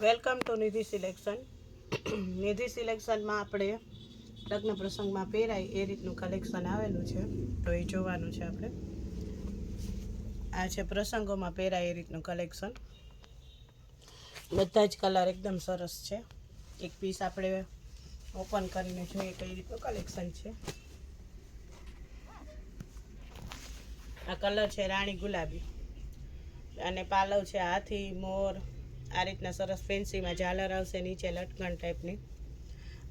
Welcome to Nidhi selection. Nidhi સિલેક્શનમાં આપણે લગ્ન પ્રસંગમાં પહેરાય એ રીતનું કલેક્શન આવેલું છે. તો એ જોવાનું છે આપણે. આ છે પ્રસંગોમાં પહેરાય એ રીતનું કલેક્શન બધા જ કલર એકદમ સરસ છે. એક પીસ આપણે ઓપન કરીને જોઈએ કઈ રીતનું કલેક્શન છે. આ કલર છે રાણી ગુલાબી. અને પાલવ છે હાથી, મોર આ રીતના સરસ ફેન્સીમાં ઝાલર આવશે નીચે લટકણ ટાઈપની.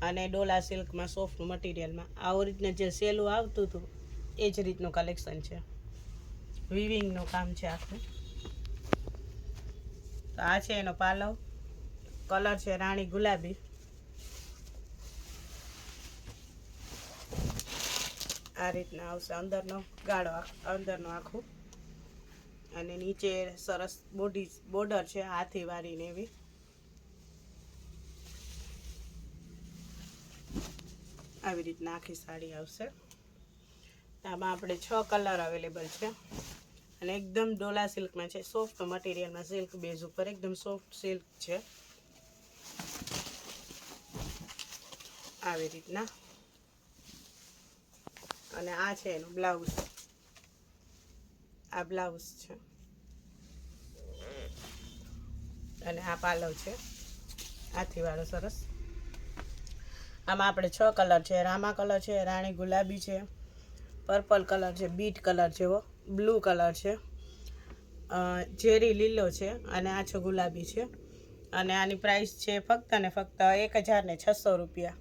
અને ડોલા સિલ્કમાં સોફ્ટ મટીરિયલમાં. આવું રીતના જે સેલું આવતું હતું, એ જ રીતનું કલેક્શન છે. વિવિંગનું કામ છે આખું. તો આ છે એનો પાલવ. કલર છે રાણી ગુલાબી. આ રીતના આવશે અંદરનો ગાળો, અંદરનો આખું. અને નીચે સરસ બોડી બોર્ડર છે, હાથી વાળીને એવી. આવી રીતના આખી સાડી આવશે. આમાં આપણે છ કલર અવેલેબલ છે. અને એકદમ ડોલા સિલ્કમાં છે, સોફ્ટ મટીરિયલમાં સિલ્ક બેઝ ઉપર એકદમ સોફ્ટ સિલ્ક છે. આવી રીતના. અને આ છે એનું બ્લાઉઝ. આ બ્લાઉઝ છે. અને આ પાલવ છે. આથી વાળો સરસ. આમાં આપણે છ કલર છે. રામા કલર છે, રાણી ગુલાબી છે, પર્પલ કલર છે, બીટ કલર જેવો બ્લુ કલર છે. ઝેરી લીલો છે અને આ છે ગુલાબી છે. અને આની પ્રાઇસ છે ફક્ત ને ફક્ત એક હજાર છસો રૂપિયા.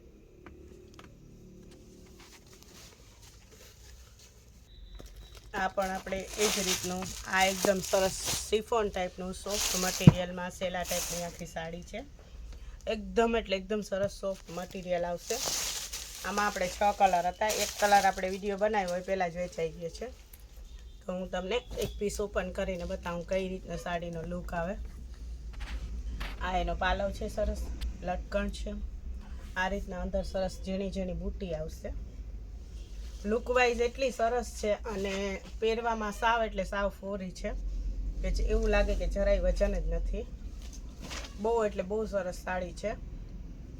આ પણ આપણે એ જ રીતનું, આ એકદમ સરસ સિફોન ટાઈપનું સોફ્ટ મટીરિયલમાં સેલા ટાઈપની આખી સાડી છે. એકદમ એટલે એકદમ સરસ સોફ્ટ મટીરિયલ આવશે. આમાં આપણે છ કલર હતા. એક કલર આપણે વીડિયો બનાવ્યો હોય પહેલાં જ વેચાઈ ગયો છે. તો હું તમને એક પીસ ઓપન કરીને બતાવું કઈ રીતના સાડીનો લુક આવે. આ એનો પાલવ છે સરસ, લટકણ છે. આ રીતના અંદર સરસ ઝીણી ઝીણી બુટ્ટી આવશે. લુક વાઇઝ એટલી સરસ છે અને પહેરવામાં સાવ એટલે સાવ ફોરી છે. કે એવું લાગે કે જરાય વજન જ નથી. બહુ એટલે બહુ સરસ સાડી છે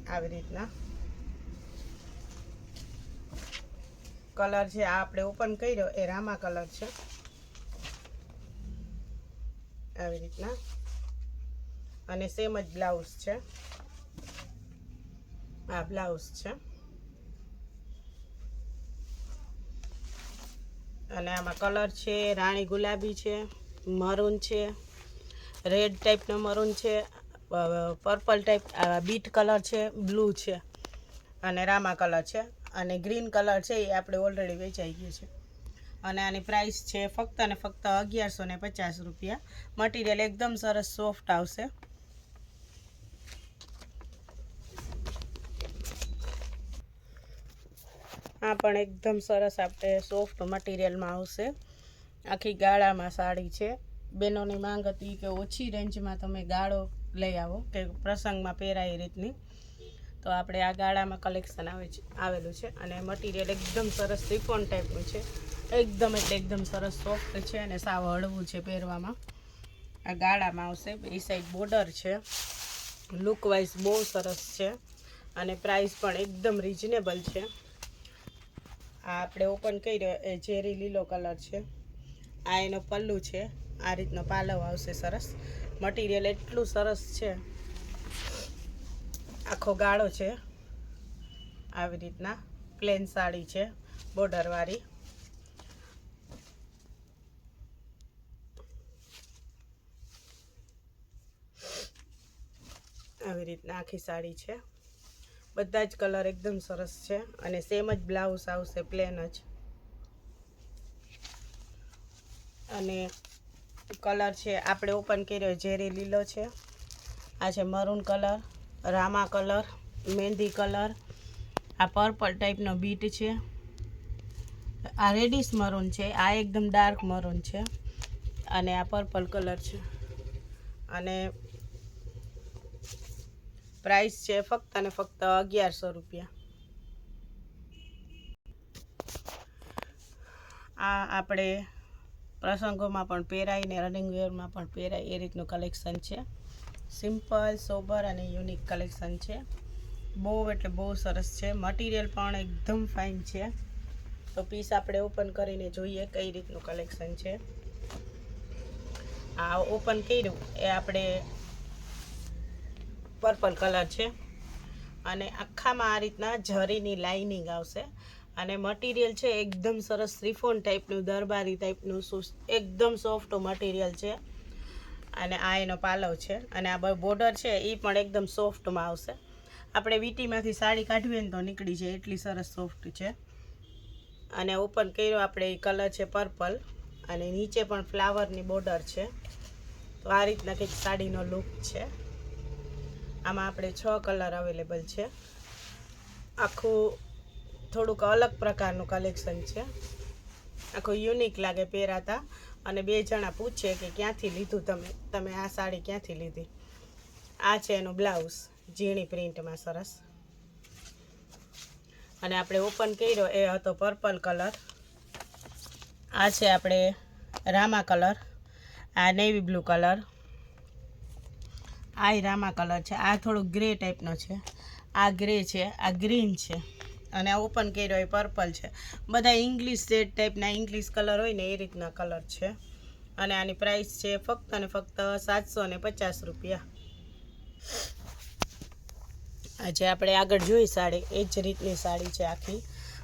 આવી રીતના. કલર છે આ આપણે ઓપન કર્યો એ રામા કલર છે. આવી રીતના. અને સેમ જ બ્લાઉઝ છે. આ બ્લાઉઝ છે. અને આમાં કલર છે, રાણી ગુલાબી છે, મરૂન છે, રેડ ટાઈપનો મરૂન છે પર્પલ ટાઈપ બીટ કલર છે, બ્લુ છે અને રામા કલર છે અને ગ્રીન કલર છે એ આપણે ઓલરેડી વેચાઈ ગયું છે. અને આની પ્રાઇસ છે ફક્ત અને ફક્ત અગિયારસો ને પચાસ રૂપિયા. મટીરિયલ એકદમ સરસ સોફ્ટ આવશે. આ પણ એકદમ સરસ આપણે સોફ્ટ મટીરિયલમાં આવશે. આખી ગાળામાં સાડી છે. બહેનોની માંગ હતી કે ઓછી રેન્જમાં તમે ગાળો લઈ આવો, કે પ્રસંગમાં પહેરાય એ રીતની. તો આપણે આ ગાળામાં કલેક્શન આવે છે, આવેલું છે. અને મટીરિયલ એકદમ સરસ સિફોન ટાઈપનું છે. એકદમ એટલે એકદમ સરસ સોફ્ટ છે અને સાવ હળવું છે પહેરવામાં. આ ગાળામાં આવશે. એ સાઈડ બોર્ડર છે. લુક વાઇઝ બહુ સરસ છે. અને પ્રાઇસ પણ એકદમ રિઝનેબલ છે. આ આપણે ઓપન કર્યો, એ ઝેરી લીલો કલર છે. આ એનો પલ્લુ છે. આ રીતનો પાલવ આવશે સરસ. મટીરિયલ એટલું સરસ છે. આખો ગાળો છે. આવી રીતના પ્લેન સાડી છે બોર્ડરવાળી આવી રીતના આખી સાડી છે. બધા જ કલર એકદમ સરસ છે અને સેમ જ બ્લાઉઝ આવશે પ્લેન જ. અને કલર છે, આપણે ઓપન કર્યો, ઝેરી લીલો છે. આ છે મરૂન કલર, રામા કલર, મહેંદી કલર, આ પર્પલ ટાઈપનો બીટ છે. આ રેડિશ મરૂન છે, આ એકદમ ડાર્ક મરૂન છે. અને આ પર્પલ કલર છે. અને પ્રાઇસ છે ફક્ત અને ફક્ત અગિયારસો રૂપિયા. આ આપણે પ્રસંગોમાં પણ પહેરાય ને રનિંગ વેરમાં પણ પહેરાય એ રીતનું કલેક્શન છે. સિમ્પલ સોબર અને યુનિક કલેક્શન છે. બહુ એટલે બહુ સરસ છે. મટીરિયલ પણ એકદમ ફાઇન છે. તો પીસ આપણે ઓપન કરીને જોઈએ કઈ રીતનું કલેક્શન છે. આ ઓપન કર્યું. એ આપણે પર્પલ કલર છે. અને આખામાં આ રીતના જરીની લાઇનિંગ આવશે. અને મટીરિયલ છે એકદમ સરસ શ્રીફોન ટાઈપનું દરબારી ટાઈપનું એકદમ સોફ્ટ મટીરિયલ છે. અને આ એનો પાલવ છે. અને આ બોર્ડર છે એ પણ એકદમ સોફ્ટમાં આવશે. આપણે વીટીમાંથી સાડી કાઢવી ને તો નીકળી જાય, એટલી સરસ સોફ્ટ છે. અને ઓપન કર્યો આપણે એ કલર છે પર્પલ અને નીચે પણ ફ્લાવરની બોર્ડર છે. તો આ રીતના કંઈક સાડીનો લુક છે. આમાં આપણે છ કલર અવેલેબલ છે. આખું થોડુંક અલગ પ્રકારનું કલેક્શન છે. આખું યુનિક લાગે પહેરાતા અને બે જણા પૂછે કે ક્યાંથી લીધું તમે? તમે આ સાડી ક્યાંથી લીધી? આ છે એનું બ્લાઉઝ, ઝીણી પ્રિન્ટમાં સરસ. અને આપણે ઓપન કર્યો, એ હતો પર્પલ કલર. આ છે આપણે રામા કલર. આ નેવી બ્લુ કલર. આ રામા કલર છે. આ થોડો ગ્રે ટાઈપનો છે. આ ગ્રે છે, આ ગ્રીન છે અને આ ઓપન કર્યો એ પર્પલ છે. બધા ઇંગ્લિશ શેડ ટાઈપના ઇંગ્લિશ કલર હોય ને એ રીતના કલર છે. અને આની પ્રાઇસ છે ફક્ત અને ફક્ત સાતસો ને પચાસ રૂપિયા. આજે આપણે આગળ જોઈ સાડી. એ જ રીતની સાડી છે આખી.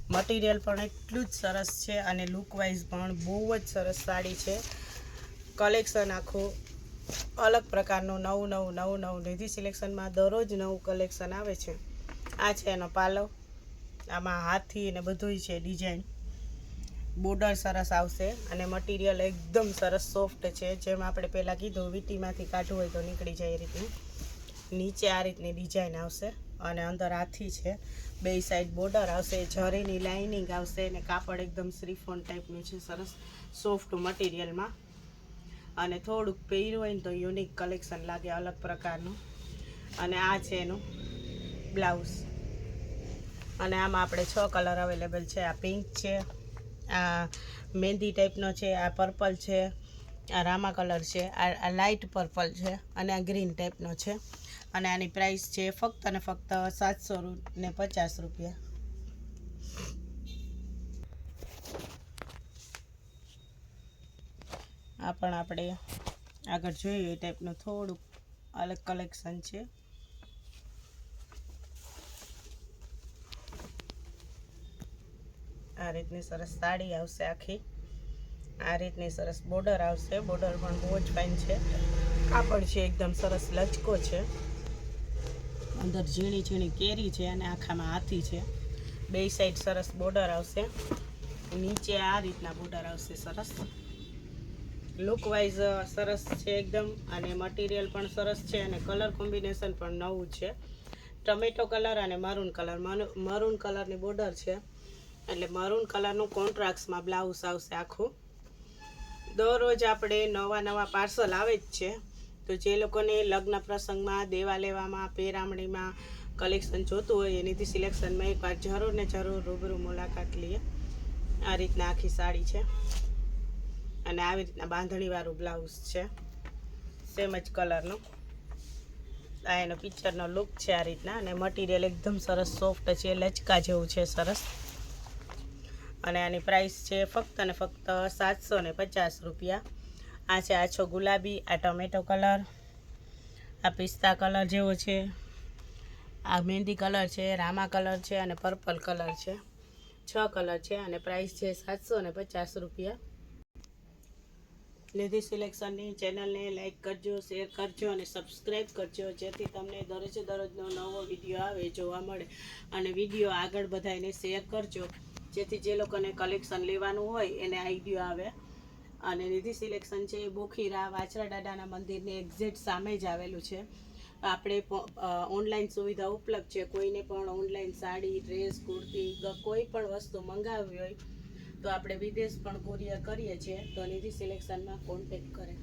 મટીરિયલ પણ એટલું જ સરસ છે અને લુકવાઇઝ પણ બહુ જ સરસ સાડી છે. કલેક્શન આખું અલગ પ્રકારનું નવું નવું નવું નવું નિધિ સિલેક્શનમાં દરરોજ નવું કલેક્શન આવે છે. આ છે એનો પાલવ આમાં હાથી ને બધુંય છે ડિઝાઇન બોર્ડર સરસ આવશે અને મટીરિયલ એકદમ સરસ સોફ્ટ છે. જેમ આપણે પહેલાં કીધું, વીટીમાંથી કાઢવું હોય તો નીકળી જાય એ રીતનું નીચે આ રીતની ડિઝાઇન આવશે અને અંદર હાથી છે. બે સાઈડ બોર્ડર આવશે જરીની લાઇનિંગ આવશે અને કાપડ એકદમ શ્રીફોન ટાઈપનું છે. સરસ સોફ્ટ મટીરિયલમાં અને થોડુંક પહેર્યું હોય ને તો યુનિક કલેક્શન લાગે અલગ પ્રકારનું. અને આ છે એનું બ્લાઉઝ અને આમાં આપણે છ કલર અવેલેબલ છે. આ પિંક છે, આ મહેંદી ટાઈપનો છે, આ પર્પલ છે, આ રામા કલર છે, આ લાઇટ પર્પલ છે અને આ ગ્રીન ટાઈપનો છે. અને આની પ્રાઇસ છે ફક્ત અને ફક્ત સાતસો ને પચાસ રૂપિયા. આ પણ આપણે આગળ જોઈએ એ ટાઈપનું થોડુંક અલગ કલેક્શન છે. આ રીતની સરસ સાડી આવશે આખી. આ રીતની સરસ બોર્ડર આવશે. બોર્ડર પણ બહુ જ ફાઇન છે. કાપડ છે એકદમ સરસ લચકો છે. અંદર ઝીણી ઝીણી કેરી છે અને આખામાં હાથી છે. બે સાઈડ સરસ બોર્ડર આવશે. નીચે આ રીતના બોર્ડર આવશે સરસ. લુક વાઇઝ સરસ છે એકદમ. અને મટીરિયલ પણ સરસ છે અને કલર કોમ્બિનેશન પણ નવું છે. ટમેટો કલર અને મરૂન કલર મરૂન કલરની બોર્ડર છે. એટલે મરૂન કલરનું કોન્ટ્રાક્ટ્સમાં બ્લાઉઝ આવશે આખું. દરરોજ આપણે નવા નવા પાર્સલ આવે જ છે. તો જે લોકોને લગ્ન પ્રસંગમાં, દેવા લેવામાં, પેરામણીમાં કલેક્શન જોતું હોય, એનીથી સિલેક્શનમાં એકવાર જરૂર ને જરૂર રૂબરૂ મુલાકાત લઈએ. આ રીતના આખી સાડી છે. અને આવી રીતના બાંધણીવાળું બ્લાઉઝ છે. સેમ જ કલરનું આ એનો પિક્ચરનો લુક છે આ રીતના. અને મટીરિયલ એકદમ સરસ સોફ્ટ છે, લચકા જેવું છે સરસ. અને આની પ્રાઇસ છે ફક્ત અને ફક્ત સાતસો ને પચાસ રૂપિયા. આ છે આછો ગુલાબી, આ ટમેટો કલર આ પિસ્તા કલર જેવો છે. આ મહેંદી કલર છે, રામા કલર છે અને પર્પલ કલર છે. છ કલર છે અને પ્રાઇસ છે સાતસો ને પચાસ રૂપિયા. નિધિ સિલેક્શનની ચેનલને લાઇક કરજો, શેર કરજો અને સબસ્ક્રાઈબ કરજો, જેથી તમને દરરોજે દરરોજનો નવો વીડિયો આવે, જોવા મળે. અને વીડિયો આગળ બધાને શેર કરજો, જેથી જે લોકોને કલેક્શન લેવાનું હોય એને આઈડિયો આવે. અને નિધિ સિલેક્શન છે એ બોખીરા વાછરા દાદાના મંદિરની એક્ઝેક્ટ સામે જ આવેલું છે. આપણે ઓનલાઈન સુવિધા ઉપલબ્ધ છે. કોઈને પણ ઓનલાઈન સાડી, ડ્રેસ, કુર્તી કોઈ પણ વસ્તુ મંગાવવી હોય તો આપણે વિદેશ પણ કોરિયર કરીએ છીએ તો નિધિ સિલેક્શનમાં કોન્ટેક્ટ કરે.